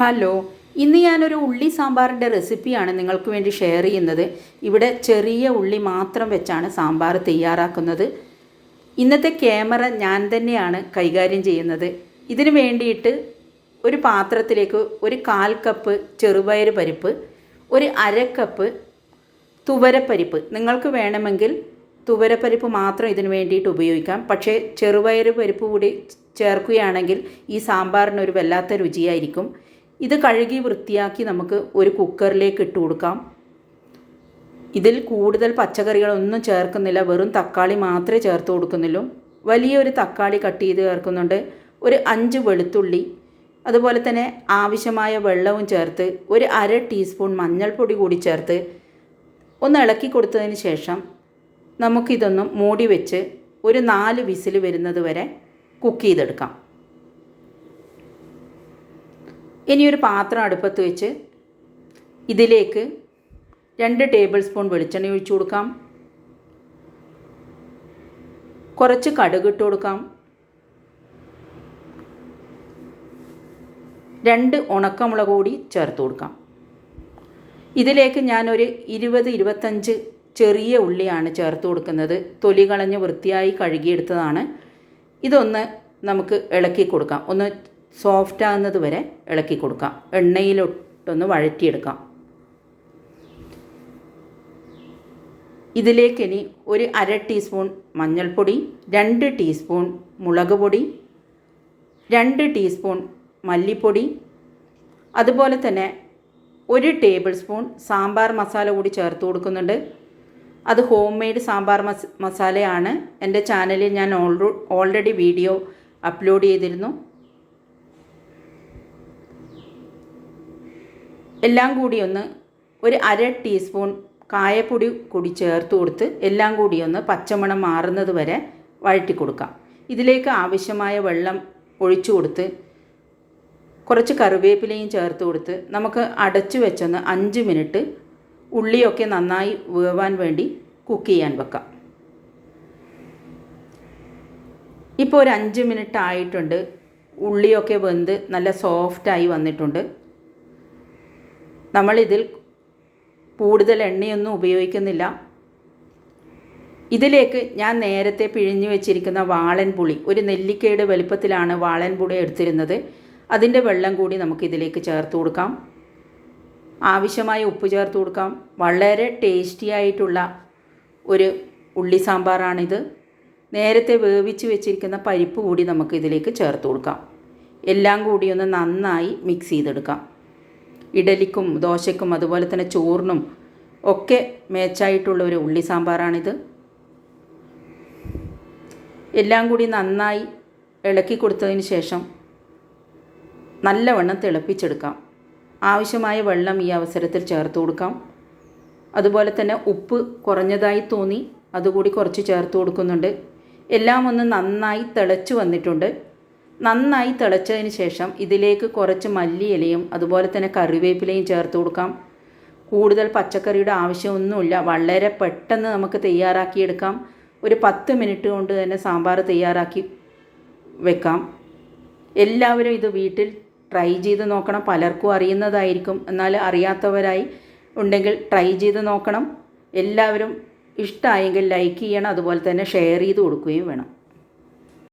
Hello ഇന്ന് ഞാനൊരു ഉള്ളി സാമ്പാറിന്റെ റെസിപ്പിയാണ് നിങ്ങൾക്ക് വേണ്ടി ഷെയർ ചെയ്യുന്നത്. ഇവിടെ ചെറിയ ഉള്ളി മാത്രം വെച്ചാണ് സാമ്പാർ തയ്യാറാക്കുന്നത്. ഇന്നത്തെ ക്യാമറ ഞാൻ തന്നെയാണ് കൈകാര്യം ചെയ്യുന്നത്. ഇതിന് വേണ്ടിയിട്ട് ഒരു പാത്രത്തിലേക്ക് ഒരു കാൽ കപ്പ് ചെറുപയർ പരിപ്പ് ഒരു അര കപ്പ് തുവരപ്പരിപ്പ്. നിങ്ങൾക്ക് വേണമെങ്കിൽ തുവരപ്പരിപ്പ് മാത്രം ഇതിന് വേണ്ടിയിട്ട് ഉപയോഗിക്കാം. പക്ഷേ ചെറുപയർ പരിപ്പ് കൂടി ചേർക്കുകയാണെങ്കിൽ ഈ സാമ്പാറിനൊരു വല്ലാത്ത രുചിയായിരിക്കും. ഇത് കഴുകി വൃത്തിയാക്കി നമുക്ക് ഒരു കുക്കറിലേക്ക് ഇട്ട് കൊടുക്കാം. ഇതിൽ കൂടുതൽ പച്ചക്കറികളൊന്നും ചേർക്കുന്നില്ല. വെറും തക്കാളി മാത്രമേ ചേർത്ത് കൊടുക്കുന്നുള്ളൂ. വലിയൊരു തക്കാളി കട്ട് ചെയ്ത് ചേർക്കുന്നുണ്ട്. ഒരു അഞ്ച് വെളുത്തുള്ളി അതുപോലെ തന്നെ ആവശ്യമായ വെള്ളവും ചേർത്ത് ഒരു അര ടീസ്പൂൺ മഞ്ഞൾപ്പൊടി കൂടി ചേർത്ത് ഒന്ന് ഇളക്കി കൊടുത്തതിന് ശേഷം നമുക്കിതൊന്ന് മൂടി വെച്ച് ഒരു നാല് വിസിൽ വരുന്നത് വരെ കുക്ക് ചെയ്തെടുക്കാം. ഇനി ഒരു പാത്രം അടുപ്പത്ത് വെച്ച് ഇതിലേക്ക് രണ്ട് ടേബിൾ സ്പൂൺ വെളിച്ചെണ്ണ ഒഴിച്ചു കൊടുക്കാം. കുറച്ച് കടുക് ഇട്ട് കൊടുക്കാം. രണ്ട് ഉണക്കമുളക് കൂടി ചേർത്ത് കൊടുക്കാം. ഇതിലേക്ക് ഞാനൊരു ഇരുപത് ഇരുപത്തഞ്ച് ചെറിയ ഉള്ളിയാണ് ചേർത്ത് കൊടുക്കുന്നത്. തൊലി കളഞ്ഞ് വൃത്തിയായി കഴുകിയെടുത്തതാണ്. ഇതൊന്ന് നമുക്ക് ഇളക്കി കൊടുക്കാം. ഒന്ന് സോഫ്റ്റ് ആകുന്നത് വരെ ഇളക്കി കൊടുക്കാം. എണ്ണയിലൊട്ടൊന്ന് വഴറ്റിയെടുക്കാം. ഇതിലേക്ക് ഇനി ഒരു അര ടീസ്പൂൺ മഞ്ഞൾപ്പൊടി രണ്ട് ടീസ്പൂൺ മുളക് പൊടി രണ്ട് ടീസ്പൂൺ മല്ലിപ്പൊടി അതുപോലെ തന്നെ ഒരു ടേബിൾ സ്പൂൺ സാമ്പാർ മസാല കൂടി ചേർത്ത് കൊടുക്കുന്നുണ്ട്. അത് ഹോം മെയ്ഡ് സാമ്പാർ മസ് മസാലയാണ്. എന്റെ ചാനലിൽ ഞാൻ ഓൾറു ഓൾറെഡി വീഡിയോ അപ്ലോഡ് ചെയ്തിരുന്നു. എല്ലാം കൂടി ഒന്ന് ഒരു അര ടീസ്പൂൺ കായപ്പൊടി കൂടി ചേർത്ത് കൊടുത്ത് എല്ലാം കൂടി ഒന്ന് പച്ചമണം മാറുന്നത് വരെ വഴറ്റി കൊടുക്കാം. ഇതിലേക്ക് ആവശ്യമായ വെള്ളം ഒഴിച്ചു കൊടുത്ത് കുറച്ച് കറിവേപ്പിലയും ചേർത്ത് കൊടുത്ത് നമുക്ക് അടച്ചു വെച്ചൊന്ന് അഞ്ച് മിനിറ്റ് ഉള്ളിയൊക്കെ നന്നായി വേവാൻ വേണ്ടി കുക്ക് ചെയ്യാൻ വെക്കാം. ഇപ്പോൾ ഒരു അഞ്ച് മിനിറ്റ് ആയിട്ടുണ്ട്. ഉള്ളിയൊക്കെ വെന്ത് നല്ല സോഫ്റ്റായി വന്നിട്ടുണ്ട്. നമ്മളിതിൽ കൂടുതൽ എണ്ണയൊന്നും ഉപയോഗിക്കുന്നില്ല. ഇതിലേക്ക് ഞാൻ നേരത്തെ പിഴിഞ്ഞു വെച്ചിരിക്കുന്ന വാളൻ പുളി ഒരു നെല്ലിക്കയുടെ വലിപ്പത്തിലാണ് വാളൻ പുളി എടുത്തിരുന്നത്. അതിന്റെ വെള്ളം കൂടി നമുക്ക് ഇതിലേക്ക് ചേർത്ത് കൊടുക്കാം. ആവശ്യമായ ഉപ്പ് ചേർത്ത് കൊടുക്കാം. വളരെ ടേസ്റ്റി ആയിട്ടുള്ള ഒരു ഉള്ളി സാമ്പാറാണിത്. നേരത്തെ വേവിച്ച് വെച്ചിരിക്കുന്ന പരിപ്പ് കൂടി നമുക്ക് ഇതിലേക്ക് ചേർത്ത് കൊടുക്കാം. എല്ലാം കൂടി ഒന്ന് നന്നായി മിക്സ് ചെയ്തെടുക്കാം. ഇഡലിക്കും ദോശയ്ക്കും അതുപോലെ തന്നെ ചോറിനും ഒക്കെ മേച്ചായിട്ടുള്ള ഒരു ഉള്ളി സാമ്പാറാണിത്. എല്ലാം കൂടി നന്നായി ഇളക്കി കൊടുത്തതിന് ശേഷം നല്ലവണ്ണം തിളപ്പിച്ചെടുക്കാം. ആവശ്യമായ വെള്ളം ഈ അവസരത്തിൽ ചേർത്ത് കൊടുക്കാം. അതുപോലെ തന്നെ ഉപ്പ് കുറഞ്ഞതായി തോന്നി അതുകൂടി കുറച്ച് ചേർത്ത് കൊടുക്കുന്നുണ്ട്. എല്ലാം ഒന്ന് നന്നായി തിളച്ചു വന്നിട്ടുണ്ട്. നന്നായി തിളച്ചതിന് ശേഷം ഇതിലേക്ക് കുറച്ച് മല്ലിയിലയും അതുപോലെ തന്നെ കറിവേപ്പിലയും ചേർത്ത് കൊടുക്കാം. കൂടുതൽ പച്ചക്കറിയുടെ ആവശ്യമൊന്നുമില്ല. വളരെ പെട്ടെന്ന് നമുക്ക് തയ്യാറാക്കിയെടുക്കാം. ഒരു പത്ത് മിനിറ്റ് കൊണ്ട് തന്നെ സാമ്പാർ തയ്യാറാക്കി വെക്കാം. എല്ലാവരും ഇത് വീട്ടിൽ ട്രൈ ചെയ്ത് നോക്കണം. പലർക്കും അറിയുന്നതായിരിക്കും. എന്നാൽ അറിയാത്തവരായി ഉണ്ടെങ്കിൽ ട്രൈ ചെയ്ത് നോക്കണം. എല്ലാവരും ഇഷ്ടമായെങ്കിൽ ലൈക്ക് ചെയ്യണം. അതുപോലെ തന്നെ ഷെയർ ചെയ്ത് കൊടുക്കുകയും വേണം.